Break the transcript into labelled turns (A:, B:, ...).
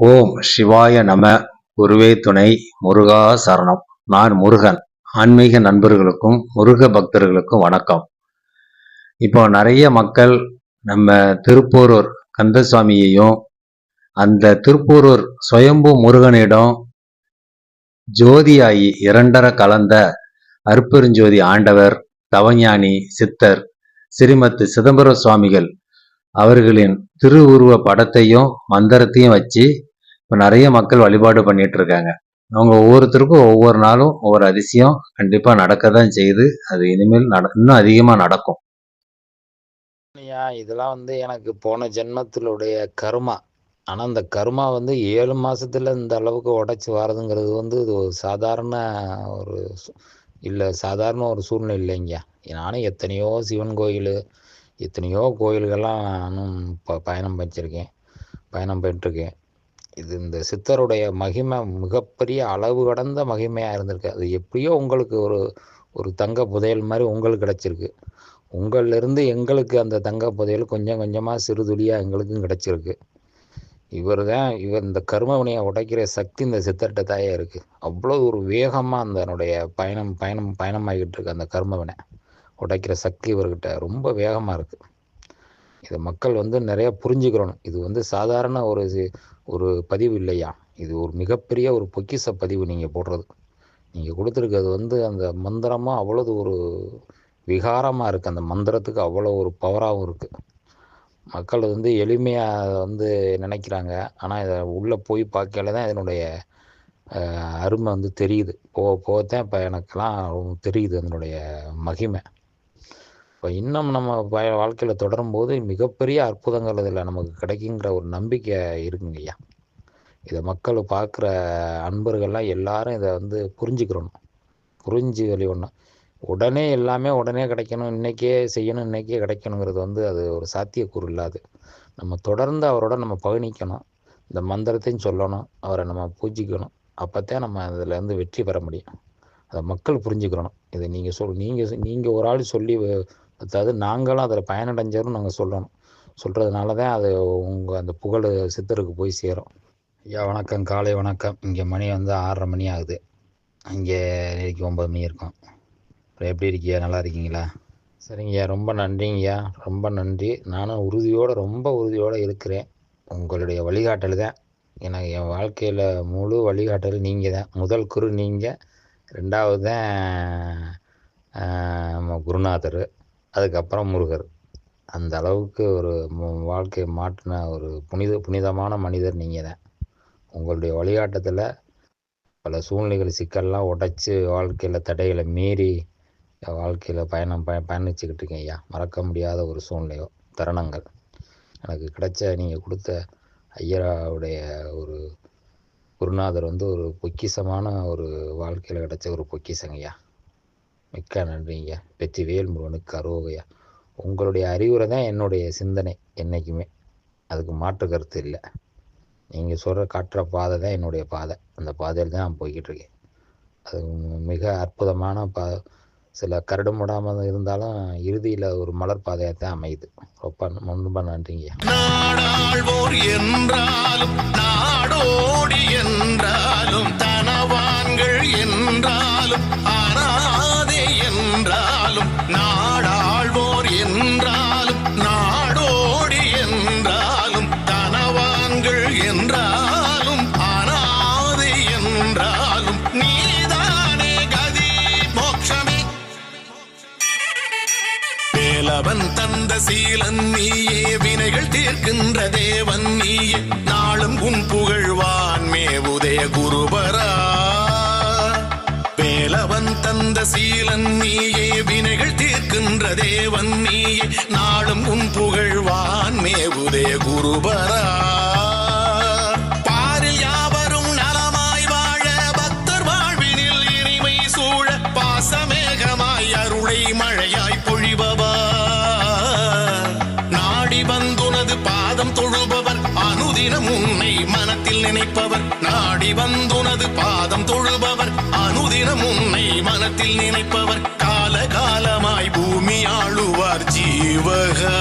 A: ஓம் சிவாய நம குருவே துணை முருகா சரணம். நான் முருகன். ஆன்மீக நண்பர்களுக்கும் முருக பக்தர்களுக்கும் வணக்கம். இப்போ நிறைய மக்கள் நம்ம திருப்போரூர் கந்தசுவாமியையும் அந்த திருப்போரூர் சுயம்பு முருகனிடம் ஜோதியாயி இரண்டர கலந்த அற்பெருஞ்சோதி ஆண்டவர் தவஞானி சித்தர் ஸ்ரீமத்து சிதம்பர சுவாமிகள் அவர்களின் திருவுருவ படத்தையும் மந்திரத்தையும் வச்சு இப்போ நிறைய மக்கள் வழிபாடு பண்ணிட்டு இருக்காங்க அவங்க ஒவ்வொருத்தருக்கும் ஒவ்வொரு நாளும் ஒவ்வொரு அதிசயம் கண்டிப்பா நடக்க தான் செய்யுது. அது இனிமேல் நட இன்னும் அதிகமா நடக்கும்.
B: ஐயா இதெல்லாம் வந்து எனக்கு போன ஜென்மத்திலுடைய கருமா. ஆனா அந்த கருமா வந்து ஏழு மாசத்துல இந்த அளவுக்கு உடைச்சு வர்றதுங்கிறது வந்து இது ஒரு சாதாரண ஒரு இல்லை சாதாரண ஒரு சூழ்நிலை இல்லைங்கய்யா நானும் எத்தனையோ சிவன் கோயில் எத்தனையோ கோயில்கள்லாம் நானும் ப பயணம் வச்சிருக்கேன் பயணம் பண்ணிட்டுருக்கேன் இது இந்த சித்தருடைய மகிமை மிகப்பெரிய அளவு கடந்த மகிமையாக இருந்திருக்கு. அது எப்படியோ உங்களுக்கு ஒரு ஒரு தங்க புதையல் மாதிரி உங்களுக்கு கிடச்சிருக்கு. உங்கள்லேருந்து எங்களுக்கு அந்த தங்க புதையல் கொஞ்சம் கொஞ்சமாக சிறுதுளியாக எங்களுக்கும் கிடைச்சிருக்கு. இவர் தான் இவர் இந்த கர்மவினையை உடைக்கிற சக்தி இந்த சித்தர்கிட்ட தாயே இருக்குது அவ்வளோ ஒரு வேகமாக அதனுடைய பயணம் பயணம் பயணமாகிட்டு இருக்கு அந்த கர்மவினை. உடைக்கிற சக்தி இவர்கிட்ட ரொம்ப வேகமாக இருக்குது இதை மக்கள் வந்து நிறைய புரிஞ்சுக்கிறணும். இது வந்து சாதாரண ஒரு ஒரு பதிவு இல்லையா? இது ஒரு மிகப்பெரிய ஒரு பொக்கிஷ பதிவு நீங்கள் போடுறது. நீங்கள் கொடுத்துருக்கிறது வந்து அந்த மந்திரமும் அவ்வளவு ஒரு விகாரமாக இருக்குது அந்த மந்திரத்துக்கு அவ்வளோ ஒரு பவராகவும் இருக்குது மக்கள் வந்து எளிமையாக வந்து நினைக்கிறாங்க. ஆனால் இதை உள்ளே போய் பார்க்கல தான் இதனுடைய அருமை வந்து தெரியுது. போக போகத்தான் இப்போ எனக்கெல்லாம் தெரியுது. அதனுடைய மகிமை. இப்போ இன்னும் நம்ம வ- வாழ்க்கையில் தொடரும் போது மிகப்பெரிய அற்புதங்கள் இதில் நமக்கு கிடைக்குங்கிற ஒரு நம்பிக்கை இருக்குங்க ஐயா. இதை மக்கள் பார்க்குற அன்பர்கள்லாம் எல்லாரும் இதை வந்து புரிஞ்சுக்கிறணும். புரிஞ்சு வெளிவரணும். உடனே எல்லாமே உடனே கிடைக்கணும் இன்னைக்கே செய்யணும் இன்னைக்கே கிடைக்கணுங்கிறது வந்து அது ஒரு சாத்தியக்கூறு இல்லாது நம்ம தொடர்ந்து அவரோட நம்ம பயணிக்கணும். இந்த மந்திரத்தையும் சொல்லணும் அவரை நம்ம பூஜிக்கணும். அப்போத்தான் நம்ம அதில் வெற்றி பெற முடியும். அதை மக்கள் புரிஞ்சுக்கிறணும். இதை நீங்கள் சொல் நீங்கள் நீங்கள் ஒரு ஆள் சொல்லி அதாவது நாங்களும் அதில் பயனடைஞ்சரும் நாங்கள் சொல்லணும். சொல்கிறதுனால தான் அது உங்கள் அந்த புகழ் சித்தருக்கு போய் சேரும். ஐயா வணக்கம். காலை வணக்கம். இங்கே மணி வந்து ஆறரை மணி ஆகுது. இங்கே இன்னைக்கு ஒம்பது மணி இருக்கும். அப்புறம் எப்படி இருக்கீங்க? நல்லா இருக்கீங்களா? சரிங்கய்யா ரொம்ப நன்றிங்கய்யா ரொம்ப நன்றி. நானும் உறுதியோடு ரொம்ப உறுதியோடு இருக்கிறேன். உங்களுடைய வழிகாட்டல் தான் எனக்கு என் வாழ்க்கையில் முழு வழிகாட்டல் நீங்கள் தான் முதல் குரு நீங்கள் ரெண்டாவது தான் குருநாதர். அதுக்கப்புறம் முருகர். அந்த அளவுக்கு ஒரு வாழ்க்கை வாழ்க்கையை மாற்றின ஒரு புனித புனிதமான மனிதர் நீங்கள் தான். உங்களுடைய வழிகாட்டத்தில் பல சூழ்நிலைகள் சிக்கல்லாம் உடைச்சி வாழ்க்கையில் தடைகளை மீறி வாழ்க்கையில் பயணம் பய பயணிச்சுக்கிட்டு இருக்கேன் ஐயா. மறக்க முடியாத ஒரு சூழ்நிலையோ தருணங்கள். எனக்கு கிடைச்ச நீங்கள் கொடுத்த ஐயராவுடைய ஒரு குருநாதர் வந்து ஒரு பொக்கிஷமான ஒரு வாழ்க்கையில் கிடைச்ச ஒரு பொக்கிஷங்க ஐயா. மிக்க நன்றிங்க. வெற்றி வேல் முருகனுக்கு அருவகையா உங்களுடைய அறிவுரை தான் என்னுடைய சிந்தனை என்றைக்குமே அதுக்கு மாற்று கருத்து இல்லை. நீங்கள் சொல்கிற காட்டுற பாதை தான் என்னுடைய பாதை. அந்த பாதையில் தான் நான் போய்கிட்டு இருக்கேன். அது மிக அற்புதமான பா சில கரடுமுடாமல் இருந்தாலும் இறுதியில் ஒரு மலர் பாதையாக தான் அமையுது. ரொம்ப ரொம்ப நன்றிங்க.
C: என்றாலும் நாடாழ்வோர் என்றாலும் நாடோடி என்றாலும் தனவான்கள் என்றாலும் அனாதை என்றாலும் நீதானே கதி மோட்சமே. வேலவன் தந்த சீலன் நீயே வினைகள் தீர்க்கின்ற தேவன் நீயே. நாளும் உன் புகழ்வான் மேவுதய குரு. தந்த சீலன் நீயே வினைகள் தீர்க்கின்ற தேவன் நீயே. நாளும் உன் புகழ்வான் மேவுதே குருபரா. பாரில் யாவரும் நலமாய் வாழ பக்தர் வாழ்வினில் இனிமை சூழ பாசமேகமாய் அருளை மழையாய் பொழிபவா. நாடி வந்துனது பாதம் தொழுபவர் அனுதினம் உன்னை மனத்தில் நினைப்பவர். நாடி வந்துனது பாதம் தொழுபவர். அனுதினம் உன்னை மனத்தில் நினைப்பவர். கால காலமாய் பூமி ஆளுவார் ஜீவகா.